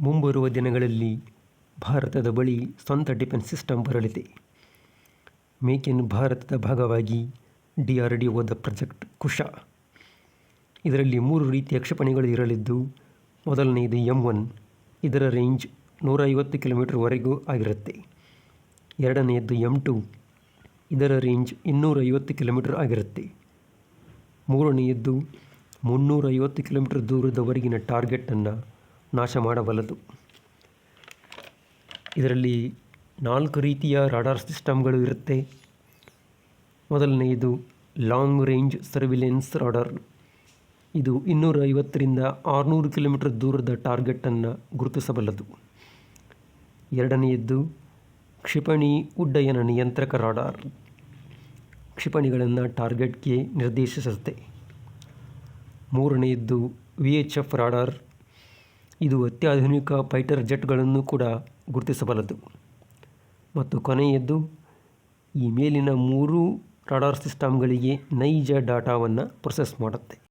ಮುಂಬರುವ ದಿನಗಳಲ್ಲಿ ಭಾರತದ ಬಳಿ ಸ್ವಂತ ಡಿಫೆನ್ಸ್ ಸಿಸ್ಟಮ್ ಬರಲಿದೆ. ಮೇಕ್ ಇನ್ ಭಾರತದ ಭಾಗವಾಗಿ ಡಿ ಆರ್ ಡಿ ಒದ ಪ್ರಾಜೆಕ್ಟ್ ಕುಶ. ಇದರಲ್ಲಿ ಮೂರು ರೀತಿಯ ಕ್ಷಿಪಣಿಗಳು ಇರಲಿದ್ದು, ಮೊದಲನೆಯದು ಎಂ ಒನ್, ಇದರ ರೇಂಜ್ ನೂರ ಐವತ್ತು ಕಿಲೋಮೀಟರ್ವರೆಗೂ ಆಗಿರುತ್ತೆ. ಎರಡನೆಯದ್ದು ಎಂ ಟು, ಇದರ ರೇಂಜ್ ಇನ್ನೂರ ಐವತ್ತು ಕಿಲೋಮೀಟರ್ ಆಗಿರುತ್ತೆ. ಮೂರನೆಯದ್ದು ಮುನ್ನೂರೈವತ್ತು ಕಿಲೋಮೀಟರ್ ದೂರದವರೆಗಿನ ಟಾರ್ಗೆಟನ್ನು ನಾಶ ಮಾಡಬಲ್ಲದು. ಇದರಲ್ಲಿ ನಾಲ್ಕು ರೀತಿಯ ರಾಡಾರ್ ಸಿಸ್ಟಮ್ಗಳು ಇರುತ್ತೆ. ಮೊದಲನೆಯದು ಲಾಂಗ್ ರೇಂಜ್ ಸರ್ವಿಲೆನ್ಸ್ ರಾಡಾರ್. ಇದು ಇನ್ನೂರ ಐವತ್ತರಿಂದ ಆರುನೂರು ಕಿಲೋಮೀಟರ್ ದೂರದ ಟಾರ್ಗೆಟನ್ನು ಗುರುತಿಸಬಲ್ಲದು. ಎರಡನೆಯದ್ದು ಕ್ಷಿಪಣಿ ಉಡ್ಡಯನ ನಿಯಂತ್ರಕ ರಾಡಾರ್. ಕ್ಷಿಪಣಿಗಳನ್ನು ಟಾರ್ಗೆಟ್ಗೆ ನಿರ್ದೇಶಿಸುತ್ತೆ. ಮೂರನೆಯದ್ದು ವಿ ಎಚ್ ಎಫ್ ರಾಡಾರ್. ಇದು ಅತ್ಯಾಧುನಿಕ ಫೈಟರ್ ಜೆಟ್ಗಳನ್ನು ಕೂಡ ಗುರುತಿಸಬಲ್ಲದು. ಮತ್ತು ಕೊನೆಯದ್ದು, ಈ ಮೇಲಿನ ಮೂರೂ ರಾಡಾರ್ ಸಿಸ್ಟಮ್ಗಳಿಗೆ ನೈಜ ಡಾಟಾವನ್ನು ಪ್ರೊಸೆಸ್ ಮಾಡುತ್ತೆ.